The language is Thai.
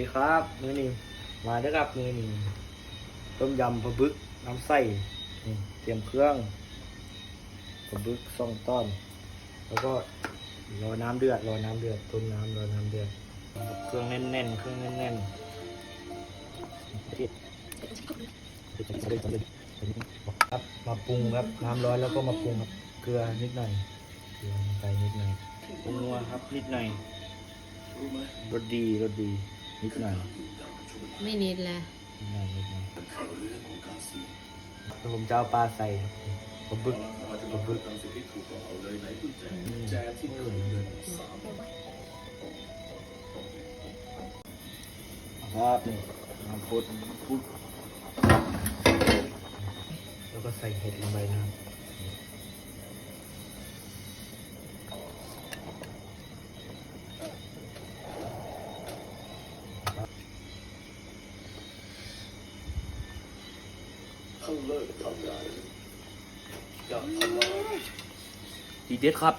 ดีครับมือนี้มาเด้อครับมือนี้ต้มยำปลาบึกน้ำใส่นี่เตรียมเครื่องปลาบึกสองต้อน แล้วก็รอน้ำเดือดรอน้ำเดือดต้มน้ำรอน้ำเดือดเครื่องแน่นๆเครื่องแน่นๆครับมาปรุงครับน้ำร้อนแล้วก็มาปรุงครับเกลือนิดหน่อยเกลือลงไปนิดหน่อยปรุงนัวครับนิดหน่อยรสดีรสดี นิดหน่อยไม่นิดแล้วนิดหน่อยนิดหน่อยแล้วผมจะเอาปลาใส่ครับปลาบึกปลาบึกอืมครับนี่น้ำพุดพุดแล้วก็ใส่เห็ดลงไปนะครับ ถ้าเลิกทำงานจะทำอะไรดีเด็ดครับ